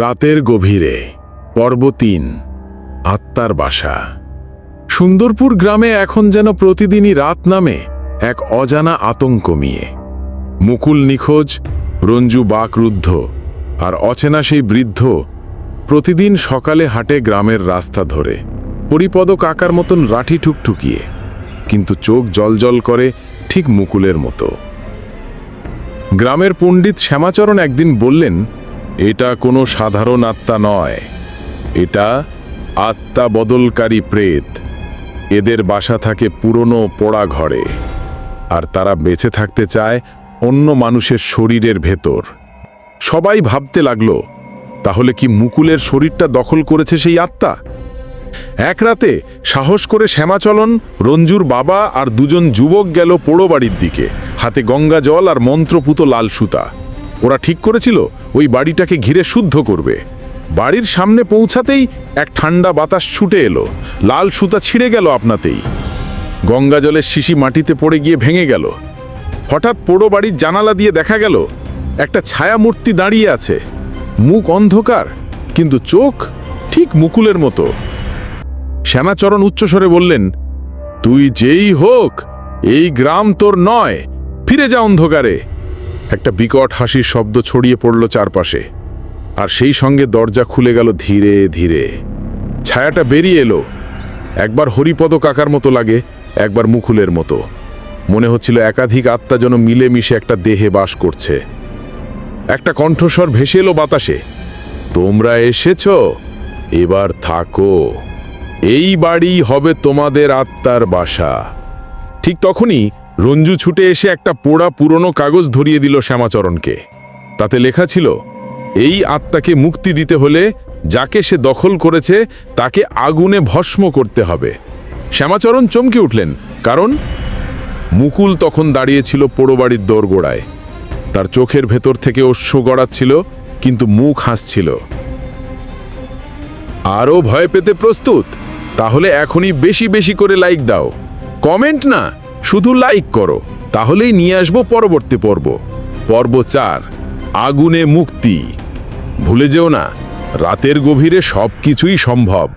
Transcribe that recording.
রাতের গভীরে। পর্ব তিন, আত্মার বাসা। সুন্দরপুর গ্রামে এখন যেন প্রতিদিনই রাত নামে এক অজানা আতঙ্ক মিয়ে। মুকুল নিখোঁজ, রঞ্জু বাকরুদ্ধ আর অচেনা সেই বৃদ্ধ প্রতিদিন সকালে হাঁটে গ্রামের রাস্তা ধরে। পরিপদ কাকার মতন রাঠি ঠুকঠুকিয়ে, কিন্তু চোখ জলজল করে ঠিক মুকুলের মতো। গ্রামের পণ্ডিত শ্যামাচরণ একদিন বললেন এটা কোনো সাধারণ আত্মা নয়। এটা আত্মা বদলকারী প্রেত। এদের বাসা থাকে পুরনো পোড়া ঘরে। আর তারা বেঁচে থাকতে চায় অন্য মানুষের শরীরের ভেতর। সবাই ভাবতে লাগল, তাহলে কি মুকুলের শরীরটা দখল করেছে সেই আত্মা? এক রাতে সাহস করে শ্যামাচলন, রঞ্জুর বাবা আর দুজন যুবক গেল পোড়ো বাড়ির দিকে। হাতে গঙ্গা জল আর মন্ত্রপুত লাল সুতা। ওরা ঠিক করেছিল, ওই বাড়িটাকে ঘিরে শুদ্ধ করবে। বাড়ির সামনে পৌঁছাতেই এক ঠান্ডা বাতাস ছুটে এলো। লাল সুতা ছিঁড়ে গেল আপনাতেই। গঙ্গা জলের শিশি মাটিতে পড়ে গিয়ে ভেঙে গেল। হঠাৎ পোড়ো বাড়ির জানালা দিয়ে দেখা গেল, একটা ছায়া মূর্তি দাঁড়িয়ে আছে। মুখ অন্ধকার, কিন্তু চোখ ঠিক মুকুলের মতো। শ্যামাচরণ উচ্চস্বরে বললেন, তুই যেই হোক, এই গ্রাম তোর নয়, ফিরে যা অন্ধকারে। একটা বিকট হাসির শব্দ ছড়িয়ে পড়ল চারপাশে, আর সেই সঙ্গে দরজা খুলে গেল ধীরে ধীরে। ছায়াটা বেরিয়ে এলো। একবার হরিপদ কাকার মতো লাগে, একবার মুকুলের মতো। মনে হচ্ছিল একাধিক আত্মা যেন মিলেমিশে একটা দেহে বাস করছে। একটা কণ্ঠস্বর ভেসে এলো বাতাসে, তোমরা এসেছ? এবার থাকো। এই বাড়ি হবে তোমাদের আত্মার বাসা। ঠিক তখনই রঞ্জু ছুটে এসে একটা পোড়া পুরনো কাগজ ধরিয়ে দিল শ্যামাচরণকে। তাতে লেখা ছিল, এই আত্মাকে মুক্তি দিতে হলে যাকে সে দখল করেছে তাকে আগুনে ভস্ম করতে হবে। শ্যামাচরণ চমকে উঠলেন, কারণ মুকুল তখন দাঁড়িয়েছিল পোড়ো বাড়ির দোরগোড়ায়। তার চোখের ভেতর থেকে অশ্ব গড়াচ্ছিল, কিন্তু মুখ হাসছিল। আরও ভয় পেতে প্রস্তুত? তাহলে এখনই বেশি বেশি করে লাইক দাও। কমেন্ট না! শুধু লাইক করো, তাহলেই নিয়ে আসব পরবর্তী পর্ব। পর্ব চার, আগুনে মুক্তি। ভুলে যেও না, রাতের গভীরে সব কিছুই সম্ভব।